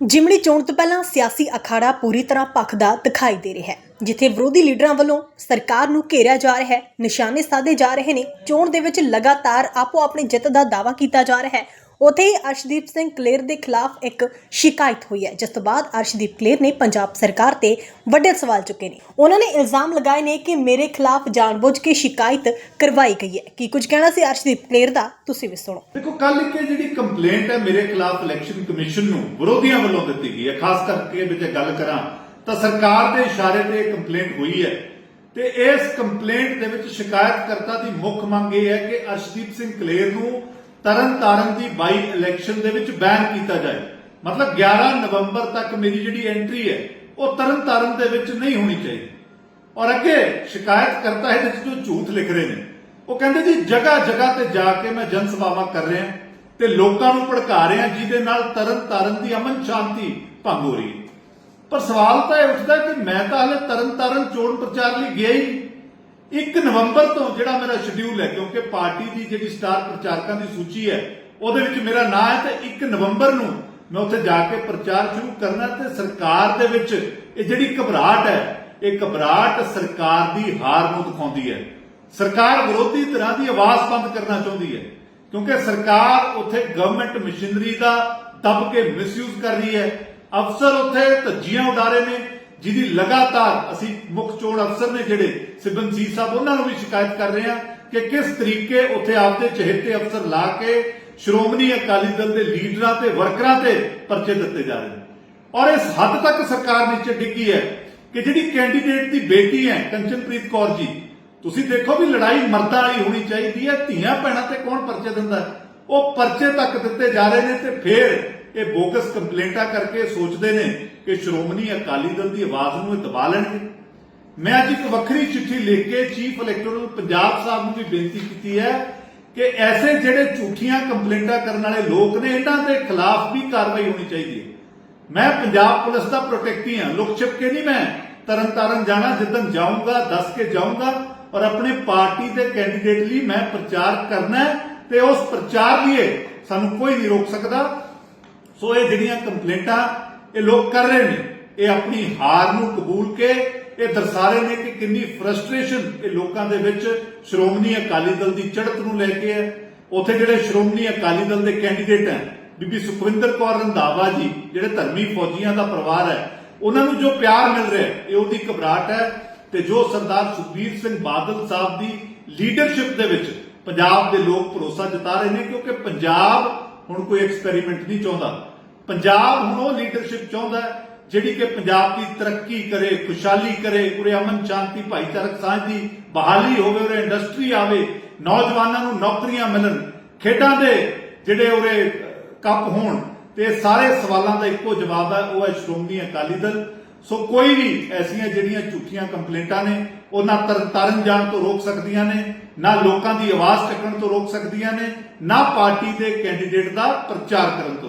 ਜਿਮਣੀ ਚੋਣ ਤੋਂ ਪਹਿਲਾਂ ਸਿਆਸੀ ਅਖਾੜਾ ਪੂਰੀ ਤਰ੍ਹਾਂ ਭਖਦਾ ਦਿਖਾਈ ਦੇ ਰਿਹਾ ਹੈ, ਜਿੱਥੇ ਵਿਰੋਧੀ ਲੀਡਰਾਂ ਵੱਲੋਂ ਸਰਕਾਰ ਨੂੰ ਘੇਰਿਆ ਜਾ ਰਿਹਾ ਹੈ, ਨਿਸ਼ਾਨੇ ਸਾਧੇ ਜਾ ਰਹੇ ਨੇ, ਚੋਣ ਦੇ ਵਿੱਚ ਲਗਾਤਾਰ ਆਪੋ ਆਪਣੀ ਜਿੱਤ ਦਾ ਦਾਅਵਾ ਕੀਤਾ ਜਾ ਰਿਹਾ ਹੈ ਉੱਥੇ ਹੀ ਅਰਸ਼ਦੀਪ ਸਿੰਘ ਕਲੇਰ ਦੇ ਖਿਲਾਫ ਇੱਕ ਸ਼ਿਕਾਇਤ ਹੋਈ ਹੈ। ਜਿਸ ਤੋਂ ਬਾਅਦ ਅਰਸ਼ਦੀਪ ਕਲੇਰ ਨੇ ਪੰਜਾਬ ਸਰਕਾਰ ਤੇ ਵੱਡੇ ਸਵਾਲ ਚੁੱਕੇ ਨੇ। ਉਹਨਾਂ ਨੇ ਇਲਜ਼ਾਮ ਲਗਾਏ ਨੇ ਕਿ ਮੇਰੇ ਖਿਲਾਫ ਜਾਣਬੁੱਝ ਕੇ ਸ਼ਿਕਾਇਤ ਕਰਵਾਈ ਗਈ ਹੈ। ਕੀ ਕੁਝ ਕਹਿਣਾ ਸੀ ਅਰਸ਼ਦੀਪ ਕਲੇਰ ਦਾ? ਤੁਸੀਂ ਵੀ ਸੁਣੋ। ਦੇਖੋ ਕੱਲ ਇੱਕ ਜਿਹੜੀ ਕੰਪਲੇਂਟ ਹੈ ਮੇਰੇ ਖਿਲਾਫ ਇਲੈਕਸ਼ਨ ਕਮਿਸ਼ਨ ਨੂੰ ਵਿਰੋਧੀਆਂ ਵੱਲੋਂ ਦਿੱਤੀ ਗਈ ਹੈ। ਖਾਸ ਕਰਕੇ ਵਿੱਚ ਗੱਲ ਕਰਾਂ ਤਾਂ ਸਰਕਾਰ ਦੇ ਇਸ਼ਾਰੇ ਤੇ ਇਹ ਕੰਪਲੇਂਟ ਹੋਈ ਹੈ। ਤੇ ਇਸ ਕੰਪਲੇਂਟ ਦੇ ਵਿੱਚ ਸ਼ਿਕਾਇਤਕਰਤਾ ਦੀ ਮੁੱਖ ਮੰਗ ਇਹ ਹੈ ਕਿ ਅਰਸ਼ਦੀਪ ਸਿੰਘ ਕਲੇਰ ਨੂੰ ਤਰਨ ਤਾਰਨ ਦੀ ਬਾਈ ਇਲੈਕਸ਼ਨ ਦੇ ਵਿੱਚ ਬੈਨ ਕੀਤਾ ਜਾਏ। ਮਤਲਬ 11 ਨਵੰਬਰ ਤੱਕ ਮੇਰੀ ਜਿਹੜੀ ਐਂਟਰੀ ਹੈ, ਉਹ ਤਰਨ ਤਾਰਨ ਦੇ ਵਿੱਚ ਨਹੀਂ ਹੋਣੀ ਚਾਹੀਦੀ। ਔਰ ਅੱਗੇ ਸ਼ਿਕਾਇਤਕਰਤਾ ਇਹਦੇ ਵਿੱਚ ਜੋ ਝੂਠ ਲਿਖ ਰਹੇ ਨੇ, ਉਹ ਕਹਿੰਦੇ ਜੀ ਜਗ੍ਹਾ ਜਗ੍ਹਾ ਤੇ ਜਾ ਕੇ ਮੈਂ ਜਨ ਸਭਾਵਾਂ ਕਰ ਰਿਹਾ ਤੇ ਲੋਕਾਂ ਨੂੰ ਭੜਕਾ ਰਿਹਾ ਜਿਹਦੇ ਨਾਲ ਤਰਨ ਤਾਰਨ ਦੀ ਅਮਨ ਸ਼ਾਂਤੀ ਭੰਗ ਹੋ ਰਹੀ ਹੈ। ਪਰ ਸਵਾਲ ਤਾਂ ਇਹ ਉੱਠਦਾ ਕਿ ਮੈਂ ਤਾਂ ਹਲੇ ਤਰਨ ਤਾਰਨ ਚੋਣ ਪ੍ਰਚਾਰ ਲਈ ਗਿਆ ਹੀ 1 ਨਵੰਬਰ ਤੋਂ ਜਿਹੜਾ ਮੇਰਾ ਸ਼ਡਿਊਲ ਹੈ, ਕਿਉਂਕਿ ਪਾਰਟੀ ਦੀ ਜਿਹੜੀ ਸਟਾਰ ਪ੍ਰਚਾਰਕਾਂ ਦੀ ਸੂਚੀ ਹੈ, ਉਹਦੇ ਵਿੱਚ ਮੇਰਾ ਨਾਂ ਹੈ ਤੇ 1 ਨਵੰਬਰ ਨੂੰ ਮੈਂ ਉੱਥੇ ਜਾ ਕੇ ਪ੍ਰਚਾਰ ਸ਼ੁਰੂ ਕਰਨਾ ਤੇ ਸਰਕਾਰ ਦੇ ਵਿੱਚ ਇਹ ਜਿਹੜੀ ਘਬਰਾਹਟ ਹੈ, ਇਹ ਘਬਰਾਹਟ ਸਰਕਾਰ ਦੀ ਹਾਰ ਨੂੰ ਦਿਖਾਉਂਦੀ ਹੈ। ਸਰਕਾਰ ਵਿਰੋਧੀ ਧਿਰਾਂ ਦੀ ਆਵਾਜ਼ ਬੰਦ ਕਰਨਾ ਚਾਹੁੰਦੀ ਹੈ, ਕਿਉਂਕਿ ਸਰਕਾਰ ਉੱਥੇ ਗਵਰਨਮੈਂਟ ਮਸ਼ੀਨਰੀ ਦਾ ਦੱਬ ਕੇ ਮਿਸਯੂਜ਼ ਕਰ ਰਹੀ ਹੈ। ਅਫਸਰ ਉੱਥੇ ਧੱਜੀਆਂ ਉਡਾ ਰਹੇ ਨੇ ਜਿਹਦੀ ਲਗਾਤਾਰ ਅਸੀਂ ਮੁੱਖ ਚੋਣ ਅਫਸਰ ਨੇ ਜਿਹੜੇ ਸਿਬਨ ਸਾਹਿਬ, ਉਹਨਾਂ ਨੂੰ ਵੀ ਸ਼ਿਕਾਇਤ ਕਰ ਰਹੇ ਹਾਂ ਕਿ ਕਿਸ ਤਰੀਕੇ ਉੱਥੇ ਆਪਦੇ ਚਹੇਤੇ ਅਫਸਰ ਲਾ ਕੇ ਸ਼੍ਰੋਮਣੀ ਅਕਾਲੀ ਦਲ ਦੇ ਲੀਡਰਾਂ ਤੇ ਵਰਕਰਾਂ ਤੇ ਪਰਚੇ ਦਿੱਤੇ ਜਾ ਰਹੇ ਨੇ। ਔਰ ਇਸ ਹੱਦ ਤੱਕ ਸਰਕਾਰ ਨੀਚੇ ਡਿੱਗੀ ਹੈ ਕਿ ਜਿਹੜੀ ਕੈਂਡੀਡੇਟ ਦੀ ਬੇਟੀ ਹੈ, ਕੰਚਨਪ੍ਰੀਤ ਕੌਰ ਜੀ, ਤੁਸੀਂ ਦੇਖੋ ਵੀ ਲੜਾਈ ਮਰਦਾਂ ਵਾਲੀ ਹੋਣੀ ਚਾਹੀਦੀ ਹੈ, ਧੀਆਂ ਭੈਣਾਂ ਤੇ ਕੌਣ ਪਰਚੇ ਦਿੰਦਾ ਉਹ ਪਰਚੇ ਤੱਕ ਦਿੱਤੇ ਜਾ ਰਹੇ ਨੇ ਤੇ ਫੇਰ ਇਹ ਬੋਗਸ ਕੰਪਲੇਂਟਾਂ ਕਰਕੇ ਸੋਚਦੇ ਨੇ ਕਿ ਸ਼੍ਰੋਮਣੀ ਅਕਾਲੀ ਦਲ ਦੀ ਆਵਾਜ਼ ਨੂੰ ਦਬਾ ਲੈਣਗੇ। ਮੈਂ ਅੱਜ ਇੱਕ ਵੱਖਰੀ ਚਿੱਠੀ ਲਿਖ ਕੇ ਚੀਫ ਇਲੈਕਟੋਰਲ ਪੰਜਾਬ ਸਾਹਿਬ ਨੂੰ ਵੀ ਬੇਨਤੀ ਕੀਤੀ ਹੈ ਕਿ ਐਸੇ ਜਿਹੜੇ ਝੂਠੀਆਂ ਕੰਪਲੇਂਟਾਂ ਕਰਨ ਵਾਲੇ ਲੋਕ ਨੇ, ਇਹਨਾਂ ਦੇ ਖਿਲਾਫ ਵੀ ਕਾਰਵਾਈ ਹੋਣੀ ਚਾਹੀਦੀ ਹੈ। ਮੈਂ ਪੰਜਾਬ ਪੁਲਿਸ ਦਾ ਪ੍ਰੋਟੈਕਟੀ ਹਾਂ ਲੁਕ ਛਿਪ ਕੇ ਨਹੀਂ ਮੈਂ ਤਰਨ ਤਾਰਨ ਜਾਣਾ ਜਿੱਦਨ ਜਾਊਂਗਾ, ਦੱਸ ਕੇ ਜਾਊਂਗਾ ਔਰ ਆਪਣੇ ਪਾਰਟੀ ਦੇ ਕੈਂਡੀਡੇਟ ਲਈ ਮੈਂ ਪ੍ਰਚਾਰ ਕਰਨਾ ਤੇ ਉਸ ਪ੍ਰਚਾਰ ਲਈ ਸਾਨੂੰ ਕੋਈ ਨਹੀਂ ਰੋਕ ਸਕਦਾ। ਸੋ ਇਹ ਜਿਹੜੀਆਂ ਕੰਪਲੇਂਟਾਂ ਇਹ ਲੋਕ ਕਰ ਰਹੇ ਨੇ, ਇਹ ਆਪਣੀ ਹਾਰ ਨੂੰ ਕਬੂਲ ਕੇ ਇਹ ਦਰਸਾ ਰਹੇ ਨੇ ਕਿ ਕਿੰਨੀ ਫਰਸਟ੍ਰੇਸ਼ਨ ਇਹ ਲੋਕਾਂ ਦੇ ਵਿੱਚ ਸ਼੍ਰੋਮਣੀ ਅਕਾਲੀ ਦਲ ਦੀ ਚੜ੍ਹਤ ਨੂੰ ਲੈ ਕੇ ਹੈ। ਉੱਥੇ ਜਿਹੜੇ ਸ਼੍ਰੋਮਣੀ ਅਕਾਲੀ ਦਲ ਦੇ ਕੈਂਡੀਡੇਟ ਹੈ, ਬੀਬੀ ਸੁਖਵਿੰਦਰ ਕੌਰ ਰੰਧਾਵਾ ਜੀ, ਜਿਹੜੇ ਧਰਮੀ ਫੌਜੀਆਂ ਦਾ ਪਰਿਵਾਰ ਹੈ, ਉਹਨਾਂ ਨੂੰ ਜੋ ਪਿਆਰ ਮਿਲ ਰਿਹਾ ਹੈ, ਇਹ ਉਹਦੀ ਘਬਰਾਹਟ ਹੈ ਤੇ ਜੋ ਸਰਦਾਰ ਸੁਖਬੀਰ ਸਿੰਘ ਬਾਦਲ ਸਾਹਿਬ ਦੀ ਲੀਡਰਸ਼ਿਪ ਦੇ ਵਿੱਚ ਪੰਜਾਬ ਦੇ ਲੋਕ ਭਰੋਸਾ ਜਤਾ ਰਹੇ ਨੇ ਕਿਉਂਕਿ ਪੰਜਾਬ ਹੁਣ ਕੋਈ ਐਕਸਪੈਰੀਮੈਂਟ ਨਹੀਂ ਚਾਹੁੰਦਾ। ਪੰਜਾਬ ਹੁਣ ਉਹ ਲੀਡਰਸ਼ਿਪ ਚਾਹੁੰਦਾ ਜਿਹੜੀ ਕਿ ਪੰਜਾਬ ਦੀ ਤਰੱਕੀ ਕਰੇ, ਖੁਸ਼ਹਾਲੀ ਕਰੇ ਉਰੇ ਅਮਨ ਸ਼ਾਂਤੀ, ਭਾਈਚਾਰਕ ਸਾਂਝ ਦੀ ਬਹਾਲੀ ਹੋਵੇ, ਉਰੇ ਇੰਡਸਟਰੀ ਆਵੇ, ਨੌਜਵਾਨਾਂ ਨੂੰ ਨੌਕਰੀਆਂ ਮਿਲਣ, ਖੇਡਾਂ ਦੇ ਜਿਹੜੇ ਉਰੇ ਕੱਪ ਹੋਣ, ਤੇ ਸਾਰੇ ਸਵਾਲਾਂ ਦਾ ਇੱਕੋ ਜਵਾਬ ਹੈ, ਉਹ ਹੈ ਸ਼੍ਰੋਮਣੀ ਅਕਾਲੀ ਦਲ। ਸੋ ਕੋਈ ਵੀ ਐਸੀਆਂ ਜਿਹੜੀਆਂ ਝੂਠੀਆਂ ਕੰਪਲੇਂਟਾਂ ਨੇ, ਉਹ ਨਾ ਤਰਨ ਤਾਰਨ ਜਾਣ ਤੋਂ ਰੋਕ ਸਕਦੀਆਂ ਨੇ, ਨਾ ਲੋਕਾਂ ਦੀ ਆਵਾਜ਼ ਚੱਕਣ ਤੋਂ ਰੋਕ ਸਕਦੀਆਂ ਨੇ, ਨਾ ਪਾਰਟੀ ਦੇ ਕੈਂਡੀਡੇਟ ਦਾ ਪ੍ਰਚਾਰ ਕਰਨ ਤੋਂ ਰੋਕ